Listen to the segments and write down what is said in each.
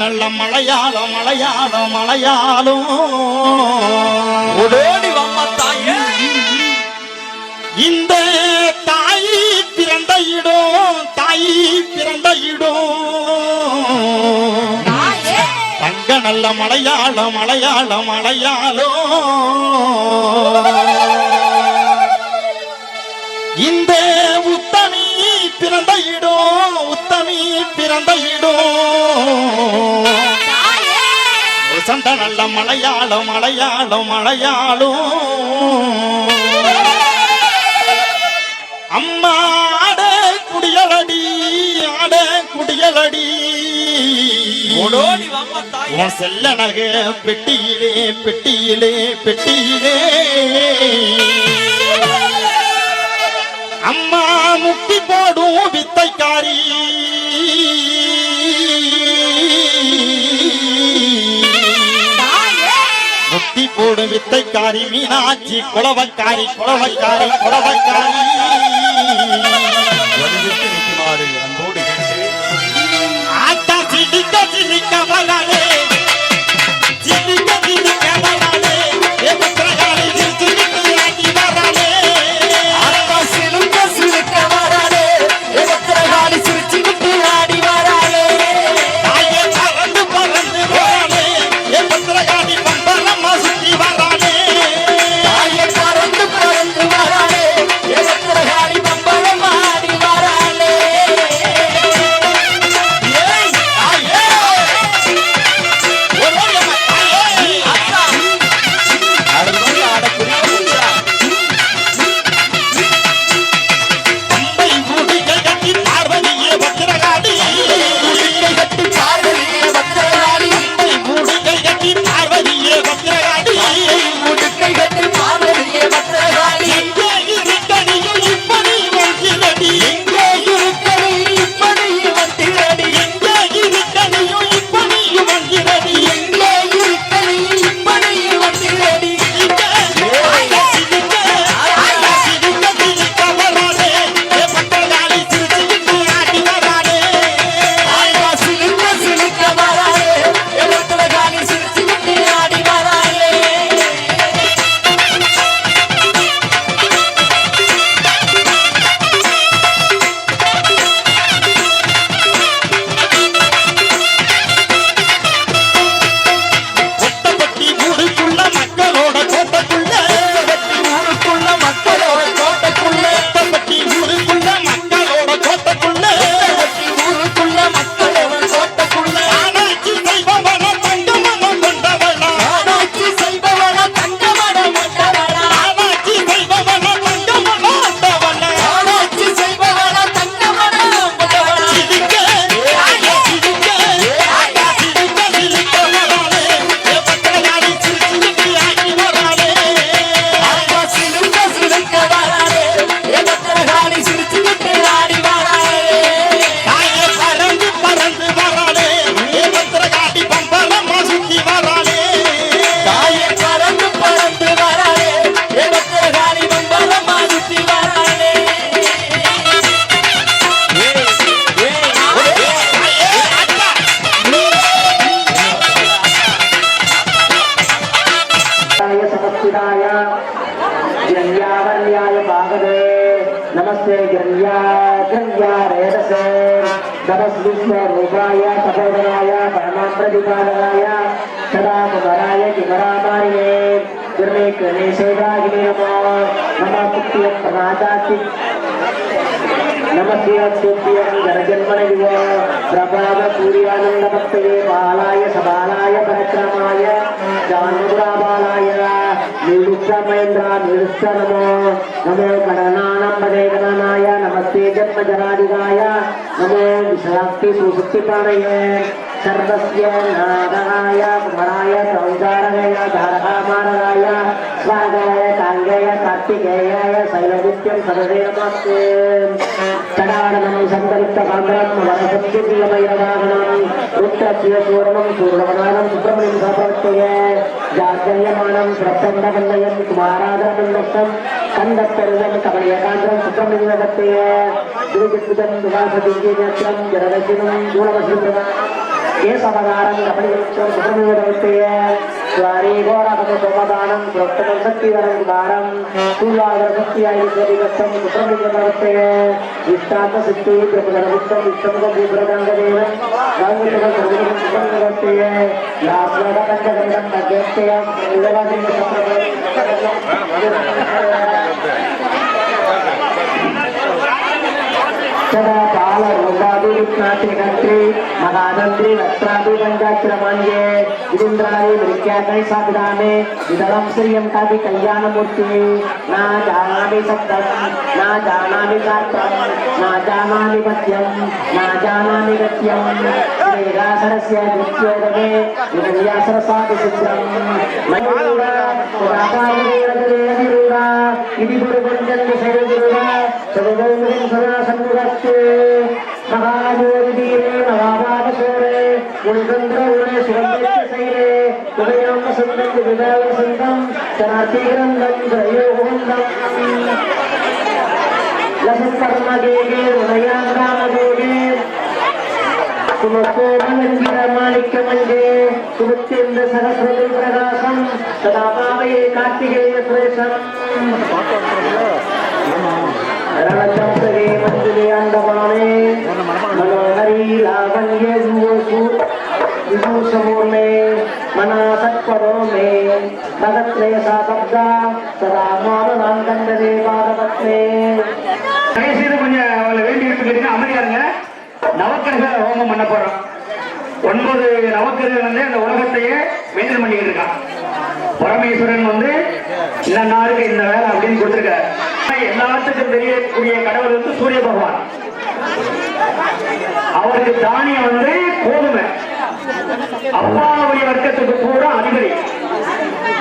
நல்ல மலையாளம் மலையாளம் மலையாளம் ஓடோடி வம்மா தாயே. இந்த தாய் பிறந்த இடம் தாய் பிறந்த இடம். தங்க நல்ல மலையாளம் மலையாளம் மலையாளம் இந்த உத்தமி பிறந்த இடம் உத்தமி பிறந்த இடம். சண்டை நல்ல மலையாளம் மலையாளம். மலையாளம் அம்மா ஆட குடியலடி ஆட குடியலடி. உன் செல்ல நகை பெட்டியிலே பெட்டியிலே பெட்டியிலே. அம்மா முட்டி போடும் வித்தைக்காரி. தீ போடு வித்தைக்காரி மீனாட்சி குளவக்காரி குளவக்காரி குளவக்காரி ஆட்டா சிடிக்க சிரிக்க வளரே. சிடிக்க சிரிக்க ஜென்ம ஜனாதிகாய நமோ விசாக்தி சுசுக்திபாணய सर्वस्य नादाय कुमराय सौजारगय धारहामारगाय स्वागय काङ्गय कार्तिकेयाय शैलनित्यं सर्वे नमस्ते तडाडनं सन्दलिप्तकान्द्रं वरसत्यप्रियमयवाहनं रुद्रस्य सूर्णं सूर्णवनानं सुब्रह्मण्यं सप्रत्यय जागर्यमाणं प्रसन्नकन्दयं कुमारादरकन्दस्थं கந்த பருவம் கமலிய காந்திரம் சுப்பிரமணியத்தைய திருஜிபுதன் சுபாசதி நேத்திரம் ஜனதசிவம் மூலவசிவம் கேசவதாரம் கமலியம் சுப்பிரமணியத்தைய ஸ்வரீகோரகம் சோமதானம் புரோக்தமம் சக்திவரம் தாரம் சூலாதர சக்தியாயி ஸ்வரிகத்தம் சுப்பிரமணியத்தைய இஷ்டாந்த சித்தி பிரபுதரபுத்தம் இஷ்டமுக பூபுரதாங்கதேவன் கௌரவ ನಾಚಿಕಂತ್ರಿ ಮಗಾದಂತ್ರಿ ರತ್ರಾಭಿಗಂಗಾಕ್ರಮಣ್ಯೆ ವಿರಿಂದ್ರಾಣಿ ಮೃತ್ಯಾಕೈ ಸಾಧಾಮೆ ವಿದಳಂ ಶ್ರಿಯಂ ಕಾಪಿ ಕಲ್ಯಾಣಮೂರ್ತಿ ನಾ ಜಾನಾಮಿ ಸಪ್ತಂ ನಾ ಜಾನಾಮಿ ಸಾತ್ರಂ ನಾ ಜಾನಾಮಿ ಪದ್ಯಂ ನಾ ಜಾನಾಮಿ ಗತ್ಯಂ ಶ್ರೀರಾಸರಸ್ಯ ನೃತ್ಯೋದಗೆ ವಿನ್ಯಾಸರಸಾಪಿ ಸಿದ್ಧಂ ಮಯೂರ ఇది గురు గురు సర్వ సదా సన్నిరస్తే மகாஜோதிபீரே மகாபாலசூரே உள்கந்த உடனே சிவந்தேற்ற செயலே உதயம் வசந்தம் விதா வசந்தம் சராத்தீரந்தம் ஜயோகுந்தம் லசத்கர்மதேகே உதயாந்தாமதேகே. சுமக்கோமலஞ்சிர மாணிக்கமஞ்சே சுமத்தேந்த विभूषमूर्णे मनासत्परो मे भगत्रे सा शब्दा सदा मामनां कण्डरे पादपत्ने தயவு செய்து கொஞ்சம் அவளை வேண்டி இருக்கு கேட்டீங்கன்னா அமைதியா இருங்க நவக்கிரக ஹோமம் பண்ண போறோம் ஒன்பது நவக்கிரகம் வந்து அந்த உலகத்தையே மெயின்டைன் பண்ணிக்கிட்டு இருக்கான் பரமேஸ்வரன் வந்து இந்த நாளுக்கு இந்த வேலை அப்படின்னு கொடுத்துருக்காரு எல்லாத்துக்கும் தெரியக்கூடிய கடவுள் வந்து சூரிய பகவான் அவருக்கு தானியம் வந்து கோதுமை அப்பாவுடைய வர்க்கத்துக்கு பூரா அதிபதி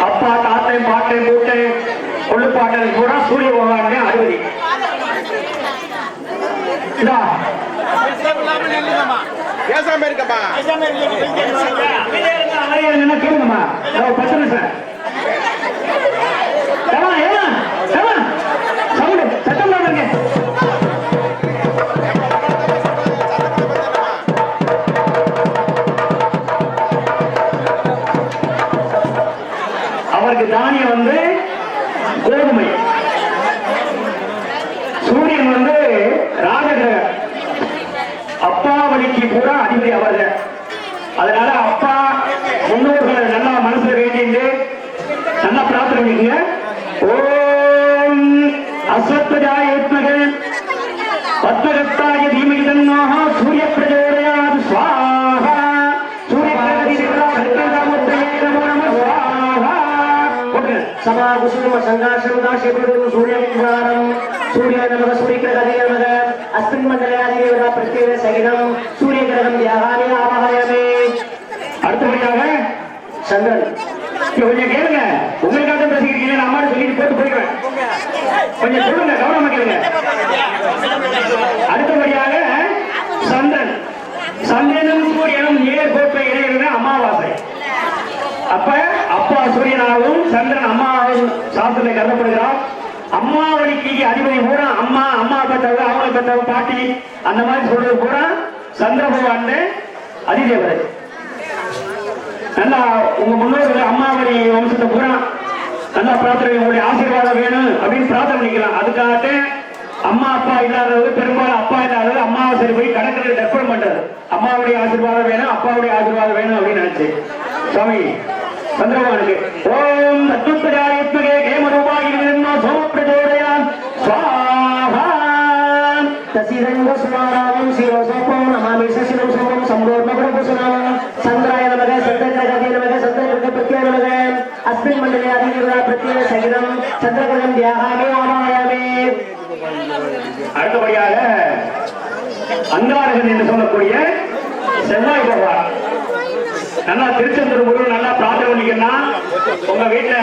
அப்பா தாத்தன் பாட்டன் பூட்டன் கொள்ளுப்பாட்டன் பூரா சூரிய பகவானுடைய அதிபதி பேசாம இருக்கப்பா இருங்கன்னா கேளுங்கம்மா. பத்து நிமிஷம். சவுண்டு, சத்தம் போடாதீங்க. ஓகே సమాకుసుమ సంఘాశముదాశిపుడు సూర్యవిహారం సూర్య నమః సూర్యగ్రహదే నమః అస్మిన్ మండలే అధిదేవత ప్రత్యేక సహితం సూర్యగ్రహం వ్యాహారే ఆవాహయామి அடுத்தபடியாக చంద్రన్ இங்க கொஞ்சம் கேளுங்க உங்களுக்காக தான் பேசிக்கிறீங்க நான் அம்மா சொல்லிட்டு போட்டு போயிடுவேன் கொஞ்சம் சொல்லுங்க கவனமா கேளுங்க அடுத்தபடியாக சந்திரன் சந்திரனும் சூரியனும் நேர் கோட்டை இடையில அமாவாசை அப்ப அப்பா சூரியனாகவும் சந்திரன் அம்மாவும் சாஸ்திரத்தை கருதப்படுகிறார். அம்மாவளிக்கு அதிபதி பூரா அம்மா அம்மா பெற்றவங்க அவங்க பெற்றவங்க பாட்டி அந்த மாதிரி சொல்றது பூரா சந்திர பகவான் அதிதேவரை நல்லா உங்க முன்னோர்கள் அம்மாவளி வம்சத்தை பூரா நல்லா பிரார்த்தனை உங்களுடைய ஆசீர்வாதம் வேணும் அப்படின்னு பிரார்த்தனை பண்ணிக்கலாம். அதுக்காக அம்மா அப்பா இல்லாதது பெரும்பாலும் அப்பா இல்லாதது அம்மாவை சரி போய் கடற்கரை தர்ப்பணம் பண்றது. அம்மாவுடைய ஆசீர்வாதம் வேணும் அப்பாவுடைய ஆசீர்வாதம் வேணும் அப்படின்னு நினைச்சு. சுவாமி சந்திரபகவானுக்கு ஓம் தத்துவஜாயத்மகே கேமரூபாயிரோ சோமப்பிரஜோதயான். தசீரங்க சுமாராவும் சீரோசோபம் நமாமி சசிரம் சோமம் சம்பூர்ண பிரபுசுனாம சந்திராய நமக சந்திரகிரகவே நமக சந்திரகிரக பிரத்யே நமக. அஸ்மின் மண்டலே அடுத்தபடியாக அங்காரகன் என்று சொல்லக்கூடிய செவ்வாய் பகவான். நல்லா திருச்செந்தூர் முருகன் நல்லா பிரார்த்தனை பண்ணிக்கணும் உங்க வீட்டுல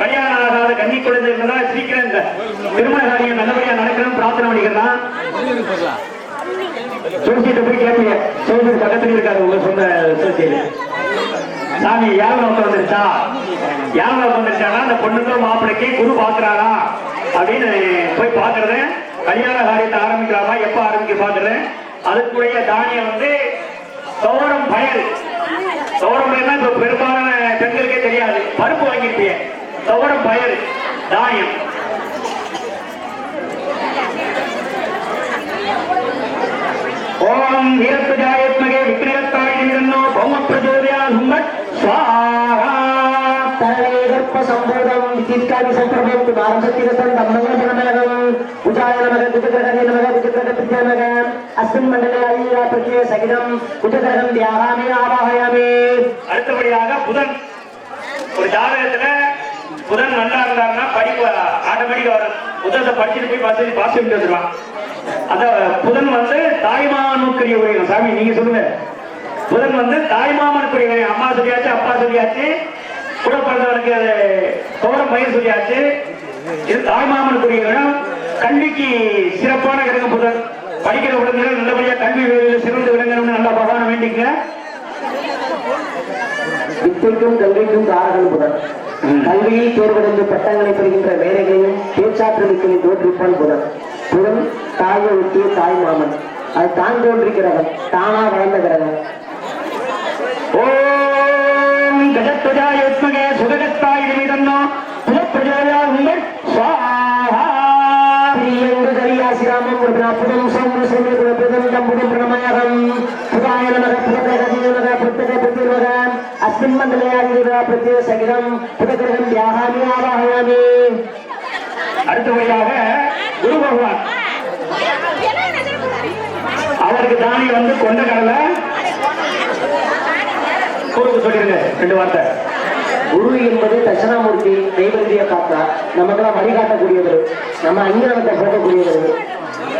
கல்யாணம் ஆகாத கண்ணி குழந்தை இருந்தா சீக்கிரம் இந்த திருமண காரியம் நல்லபடியா நடக்கணும் பிரார்த்தனை பண்ணிக்கலாம் சோசியத்தை போய் கேட்பீங்க சோசியல் பக்கத்துல இருக்காது உங்க சொந்த சோசியல் சாமி யார் நோக்கம் வந்துருச்சா? யார் நோக்கம் வந்துருச்சானா அந்த பொண்ணுக்கும் மாப்பிளைக்கு குரு பாக்குறாரா? அப்படின்னு போய் பாக்குறேன் கல்யாண காரியத்தை ஆரம்பிக்கலாமா? எப்ப ஆரம்பிக்க பாக்குறேன் அதுக்குரிய தானியம் வந்து சோரம் பயல் துவரம் பயிர்னா இப்ப பெரும்பாலான பெண்களுக்கே தெரியாது. பருப்பு வாங்கியிருப்பீங்க துவரம் பயிர் தாயம். ஓம் வீரத்துஜாயத்மகே விக்ரயத்தாய் சம்போதம் விசிஷ்டாதி சம்பிரபம் துமாரம் சத்திரசம் தம்மங்கல பிரணமேகம் உஜாய நமக குஜகிரகணே நமக குஜகிரக பித்ய நமக அஸ்மின் மண்டலே அய்யா பிரத்யே சகிதம் குஜகிரகம் தியாகாமி ஆவாஹயாமி அடுத்தபடியாக புதன் ஒரு ஜாதகத்துல புதன் நல்லா இருந்தாருன்னா படிப்பு ஆட்டோமேட்டிக்கா வரும் புதத்தை படிச்சுட்டு போய் பாஸ் பாஸ் வந்துருவான் அந்த புதன் வந்து தாய்மாமனுக்குரிய உரையம் சாமி நீங்க சொல்லுங்க புதன் வந்து தாய்மாமனுக்குரிய உரையம் அம்மா சொல்லியாச்சு அப்பா சொல்லியாச்சு கூட பிறந்தவனுக்கு அது கௌரம் பயிர் சொல்லியாச்சு. இது தாய்மாமனுக்குரிய இடம் கல்விக்கு சிறப்பான கிரகம் புதன் படிக்கிற குழந்தைகள் நல்லபடியா கல்வி சிறந்து விளங்கணும்னு நல்லா பகவான வேண்டிங்க வித்தைக்கும் கல்விக்கும் காரகன் புதன். கல்வியில் தேர்வடைந்து பட்டங்களை பெறுகின்ற வேலைகளையும் பேச்சாற்றலுக்கு தோற்றுப்பான் புதன். புதன் தாயை ஒட்டிய தாய் மாமன் அது தான் தோன்றி கிரகம் தானா வளர்ந்த கிரகம். ஓம் கஜத்வஜாயத்மகே சுககத்தாய் நிமிதன்னோ புலப்பிரஜோயா உங்கள் கரியாசிராமம் ஒரு புதம் சௌர சௌரிய புதம் தம்புடம் பிரணமயகம் புதாய நமக புதகிரகதி நமக புத்தக பிரதிர்வக அஸ்மின் மண்டலே ஆகிருவா பிரத்யே சகிதம் புதகிரகம் தியாகாமி ஆவாஹயாமி அடுத்தபடியாக குரு பகவான். அவருக்கு தானி வந்து கொண்ட கடலை குருக்கு சொல்லிருங்க ரெண்டு வார்த்தை. குரு என்பது தட்சணாமூர்த்தி தெய்வந்திய காத்தா நமக்கெல்லாம் வழிகாட்டக்கூடியவர் நம்ம அஞ்ஞானத்தை போகக்கூடியவர்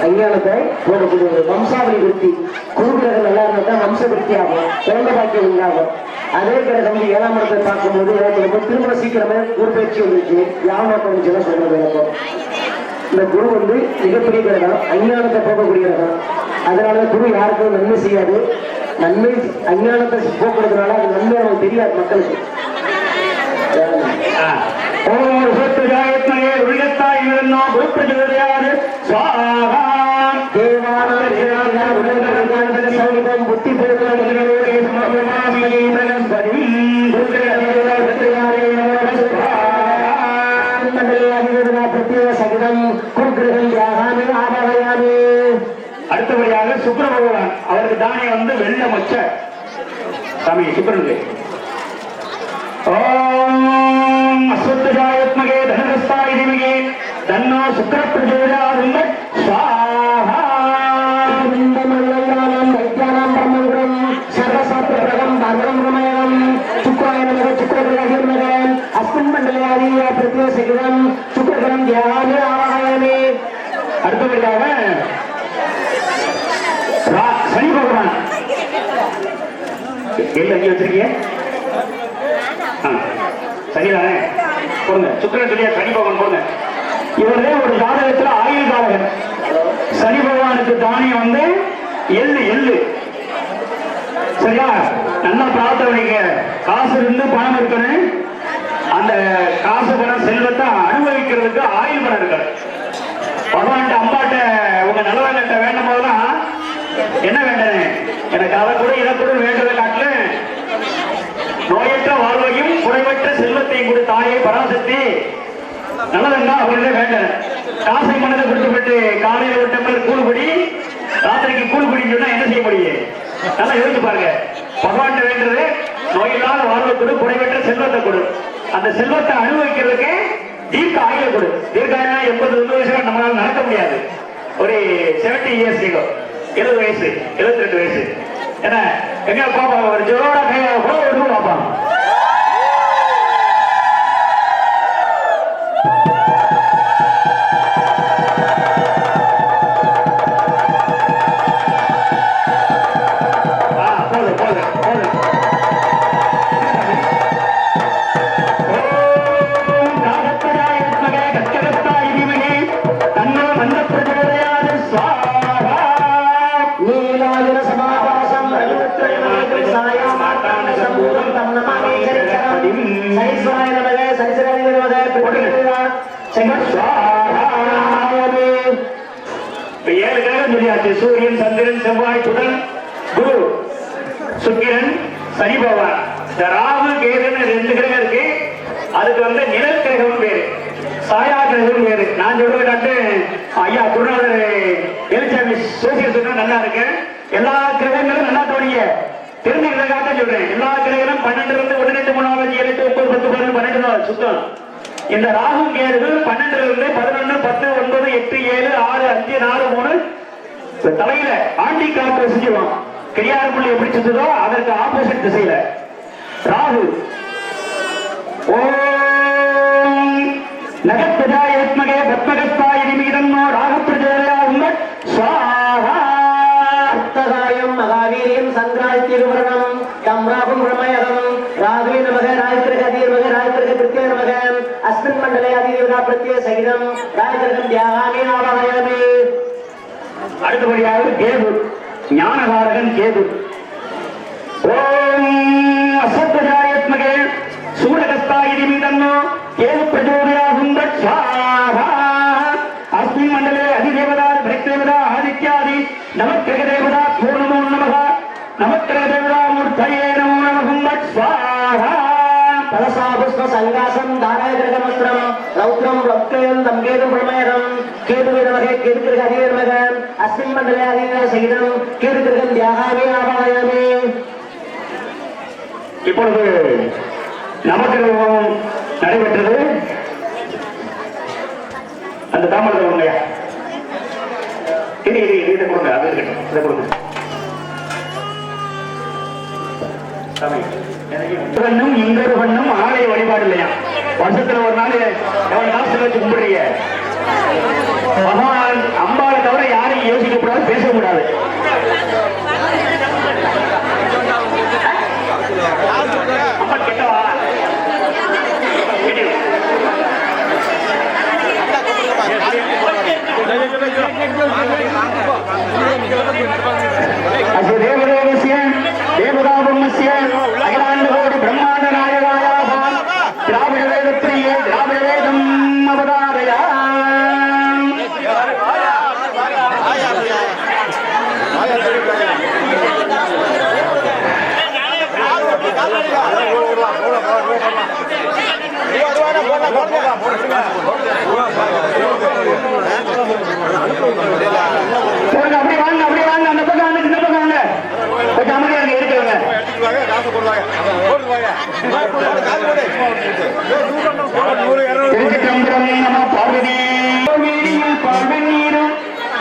அஞ்ஞானத்தை போகக்கூடியவர் வம்சாவளி விருத்தி குரு கிரகம் நல்லா இருந்தால் தான் வம்ச விருத்தி ஆகும் குழந்தை பாக்கியம் உண்டாகும். அதே கிரகம் வந்து ஏழாம் இடத்தை பார்க்கும்போது எனக்கு திரும்ப சீக்கிரமே குரு பயிற்சி வந்துச்சு யாவனோக்கம் வந்துச்சுன்னா சொல்றது எனக்கு இந்த குரு வந்து மிகப்பெரிய கிரகம் அஞ்ஞானத்தை போகக்கூடிய கிரகம் அதனால குரு யாருக்கும் நன்மை செய்யாது. நன்மை அஞ்ஞானத்தை போக்குறதுனால அது நன்மை நமக்கு தெரியாது மக்களுக்கு. நிமிதன்னோ புலப்பிரஜோதயாது ஸ்வாஹா சங்கீதம் புத்தி சகிதம் குருகிரகம் தியாகாமி ஆபாயாமி அடுத்தபடியாக சுக்கிர பகவான் அவருக்கு தானியம் வந்து வெள்ள மொச்ச சாமி சுக்கிரனுக்கு ஓம் அஸ்வத்தஜாயத்மகே தனகஸ்தாய் திமகே தன்னோ சுக்கர பிரஜோதாருங்க ஸ்வாஹா. பிருந்தமல்லயானம் வைத்யானாம் பிரம்மங்குரம் சர்வசாஸ்திரகம் பர்வம் நமக அஸ்மின் மண்டலே ஆதிய பிரத்யே சகிதம் சுக்ரகிரம் தியாகாமி ஆவாயாமி அடுத்தபடியாக ரா- சனி பகவான் எங்க இங்க வச்சிருக்கீங்க? ஆ, சரிதானே? போடுங்க. சுக்கிரன் சொல்லியா சனி பகவான் போடுங்க. இவரே ஒரு ஜாதகத்துல ஆயுள் காலகன் சனி பகவானுக்கு தானியம் வந்து எள்ளு எள்ளு. சரியா? நல்லா பிரார்த்தனைங்க காசு இருந்து பணம் இருக்கணும். அந்த காசு பணம் செல்வத்தை அனுபவிக்கிறதுக்கு ஆயுள் பணம் இருக்கணும். பகவான்கிட்ட அம்பாட்ட உங்க நலவங்கட்ட வேண்டும் போதுதான் என்ன வேண்டனே எனக்கு அதை கூட இதை கூட வேண்டதை நோயற்ற வாழ்வையும் குறைவற்ற செல்வத்தையும் கூட தாயே பராசக்தி. நல்லதெல்லாம் அவர்களே வேண்டேன். காசை மனதை கொடுத்துவிட்டு காலையில ஒரு டம்ளர் கூழ்படி ராத்திரிக்கு கூழ்படி சொன்னா என்ன செய்ய முடியும்? நல்லா யோசிச்சு பாருங்க. பகவான் வேண்டது நோயில்லாத வாழ்வை கொடு குறைவற்ற செல்வத்தை கொடு. அந்த செல்வத்தை அனுபவிக்கிறதுக்கு தீர்க்க ஆயுள கொடு. தீர்க்க ஆயுளா எண்பது வயசு நம்மளால நடக்க முடியாது. ஒரு செவன்டி இயர்ஸ் எழுபது வயசு எழுபத்தி ரெண்டு வயசு. என்ன எங்க பாப்பா ஒரு ஜோரோட கையை கூட ஒரு பாப்பா ஆ, போதும், போதும், போதும். ஓம் சுத்தம். இந்த ராகு கேது பன்னெண்டுல இருந்து பதினொன்னு பத்து ஒன்பது எட்டு ஏழு ஆறு அஞ்சு நாலு மூணு. தலையில ஆண்டி காற்று செஞ்சிடும் கிரியாறு புள்ளி எப்படி சுத்துதோ அதற்கு ஆப்போசிட் திசையில. ராகு. ஓம் நகத்வஜாயத்மகே பத்மகஸ்தாய நிமிதன்னோ ராகப்பிரஜோதயா உங்கள் ஸ்வாஹா சப்தகாயம் மகாவீரியம் சந்திராய் திருமரணம் தம் ராகும் பிரமயதம். ராகுவே நமக ராயத்திரக தீர்மக ராயத்திரக பிரத்யே நமக அஸ்மின் மண்டலே அதிதேவதா பிரத்யே சகிதம் ராயத்திரகம் தியாகாமி அடுத்தபடியாக கேது ஞானகாரகன் கேது. ஓம் அசத்வஜாயத்மகே சூரகஸ்தாய நிமிதன்னோ கேது பிரஜோதயா உங்கள் அஸ்மின் மண்டலே அதிதேவதா பிரக்தேவதா ஆதித்யாதி நமக்கிரக தேவதா பூர்ணமோ நமக நமக்கிரக சங்காசம் தாராய ரௌத்ரம் ரக்தயம் தம் பிரமேதம் பிரமயகம் கேது நமக கேது கிரக அஸ்மின் மண்டலே அதிதேவ சகிதம். கேது கிரகம் தியாகாமி ஆவாகயாமி இப்பொழுது நமக்கிரகம் நடைபெற்றது. அந்த தாமல் இல்லையா இரு இரு இரு, இதை கொடுங்க அது இருக்கட்டும் இதை கொடுங்க. சாமி, இன்னொரு பண்ணும் ஆலய வழிபாடு இல்லையா? வருஷத்துல ஒரு நாள் எவ்வளவு காசு வச்சு கும்பிடுறீங்க? பகவான் அம்பாவை தவிர யாரையும் யோசிக்க கூடாது பேச கூடாது.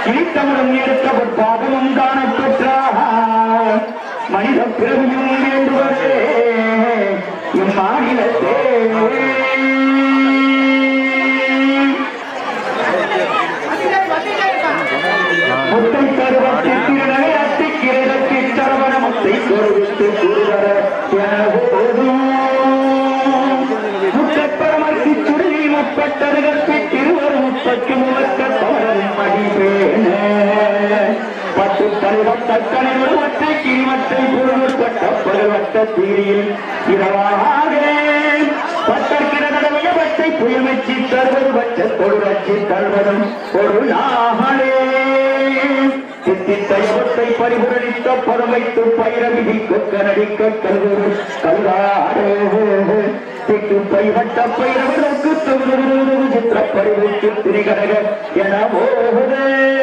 திருச்சிற்றம்பலம் எடுத்தவர் பாதமும் காணப்பெற்றார் மனித பிறவியும் வேண்டுவதே இம்மாநிலத்தே பருவத்த கணிவு மற்ற கிரிமற்றை பொருள் பட்ட பருவத்த தீரியில் இரவாக பட்டக்கிரதடைய பட்டை புயமச்சி தருவது பட்ச தொழுவச்சி தருவதும் பொருளாகலே சித்தித்தைவத்தை பரிபுரணித்த பரமைத்து பைரவிதி கொக்கனடிக்க கல்வரு கல்வாரே. திட்டு பைவட்ட தொகுதி சித்திர பரிவுக்கு திரிகடக என போகுதே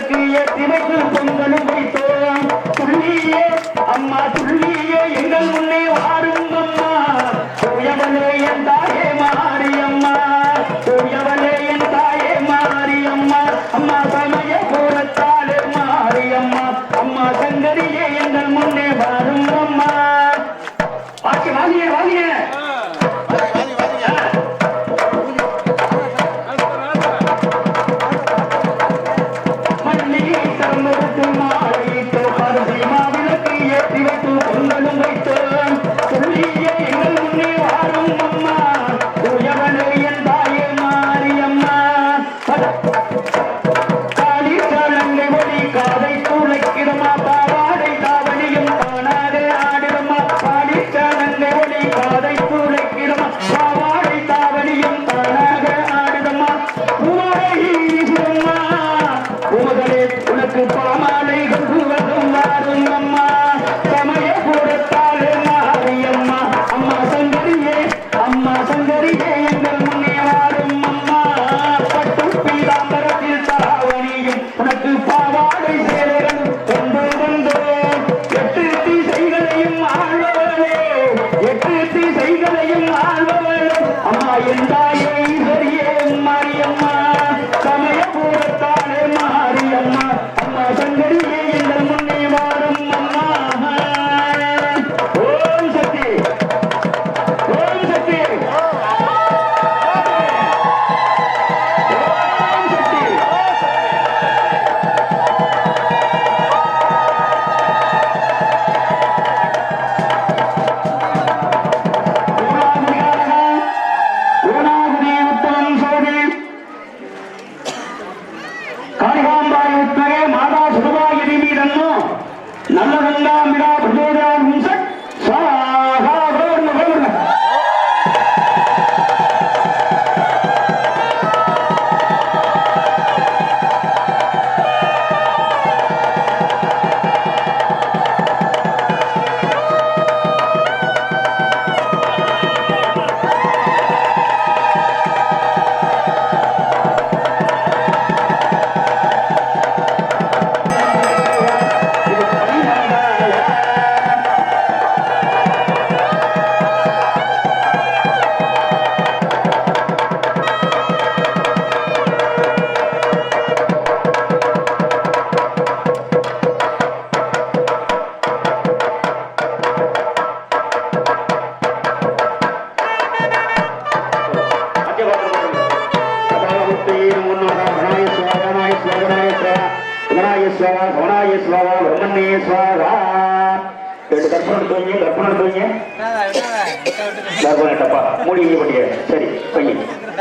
மல்லிகை தாம்படுத்து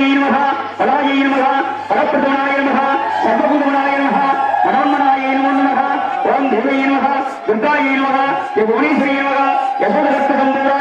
పరబ్రహ్మణ్యై నమ పరాయై నమ పరప్రధానాయ నమ సర్వభూతమణాయ నమ ఓం దేవై నమ దుర్గాయ నమ యోగేశ్వరీ సంపూర్ణ